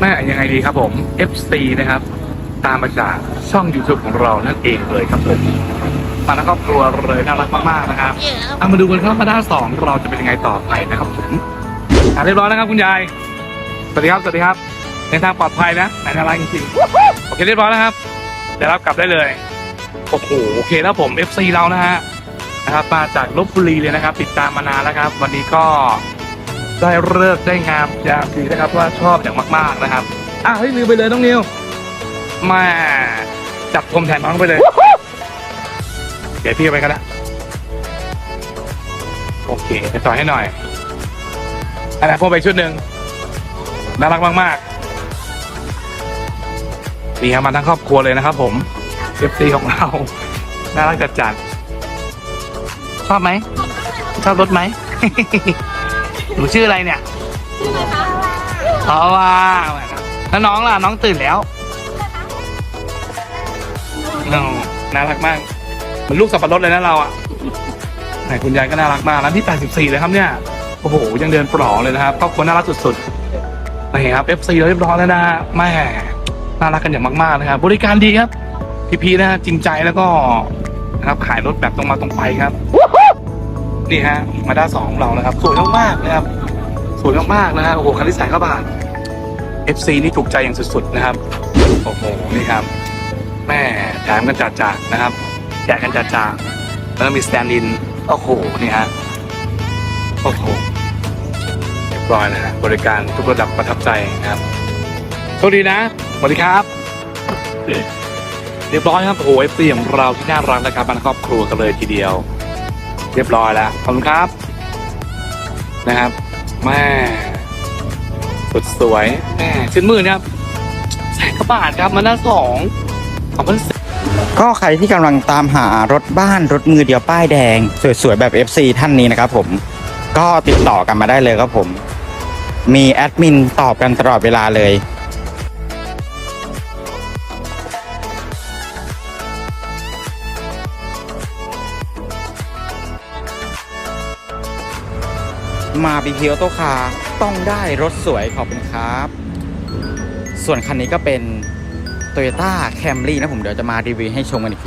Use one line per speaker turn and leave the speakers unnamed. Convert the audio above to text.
แม่ยังไงดีครับผม FC นะครับ ตามมาจากช่อง YouTube ของเรานั่นเองเลยครับผมมาแล้วครอบครัวเลยน่ารักมากๆนะครับเอามาดูกันครับมาด้านสองเราจะเป็นยังไงต่อไปนะครับผมอะเรียบร้อยนะครับคุณยายสวัสดีครับสวัสดีครับในทางปลอดภัยนะไหนน่ารักจริงๆโอเคเรียบร้อยแล้วครับเดี๋ยวรับกลับได้เลยโอ้โหโอเคแล้วผม FC เรานะฮะนะครับมาจากลบบุรีเลยนะครับ ติดตามมานานแล้วครับ วันนี้ก็ ได้เลิกได้งามยามดีนะครับว่าชอบอย่างมาก ๆนะครับอะเฮ้ยลืมไปเลยน้องนิวแมาจับผมแทนน้องไปเลย เดี๋ยวพี่เอาไปก็ได้โอเคไปต่อให้หน่อยอันนั้นพวกไปชุดหนึ่งน่ารักมากๆนี่ครับมาทั้งครอบครัวเลยนะครับ ผมเอฟซีของเราน่ารักจัดจัดๆชอบไหมชอบรถไหม หนูชื่ออะไรเนี่ยเพาวาแล้วน้องล่ะน้องตื่นแล้วน้องน่ารักมากเหมือนลูกสับปะรดเลยนะเราอะไหนคุณยายก็น่ารักมากแล้วที่ 84 เลยครับเนี่ย โอ้โห ยังเดินปลอเลยนะครับครอบครัวน่ารักสุดๆนี่ครับ FC เราเรียบร้อยแล้วนะแม่น่ารักกันอย่างมากๆนะครับ บริการดีครับ พี่ๆนะจริงใจแล้วก็นะครับขายรถแบบตรงมาตรงไปครับ นี่ฮะมาด้าสองของเรานะครับสวยมากๆนะครับสวยมากๆนะฮะโอ้โหคันที่ส่เข้าบาน FC นี่ถูกใจอย่างสุดๆนะครับโอ้โหนี่ครับแม่แถมกันจัดจากนะครับแจกกันจัดจากแล้วมีสแตนด์อินโอ้โหนี่ฮะโอ้โหเรียบร้อยนะฮะบริการทุกระดับประทับใจนะครับโชคดีนะสวัสดีครับ เรียบร้อยครับโอ้โห FC ของเราที่น่ารักนะครับมันครอบครัวกันเลยทีเดียว เรียบร้อยแล้วขอบคุณครับ นะครับแม่สุดสวยแม่ชื่นมือนะครับแสนกว่าบาทครับมาหน้าสองสองพันส
ก็ใครที่กำลังตามหารถบ้านรถมือเดียวป้ายแดง สวยๆแบบ FC ท่านนี้นะครับผมก็ติดต่อกันมาได้เลยครับผม มีแอดมินตอบกันตลอดเวลาเลย มาบีเคียวโตคาต้องได้รถสวยขอบคุณครับ ส่วนคันนี้ก็เป็น Toyota Camry นะผมเดี๋ยวจะมารีวิวให้ชมกันอีก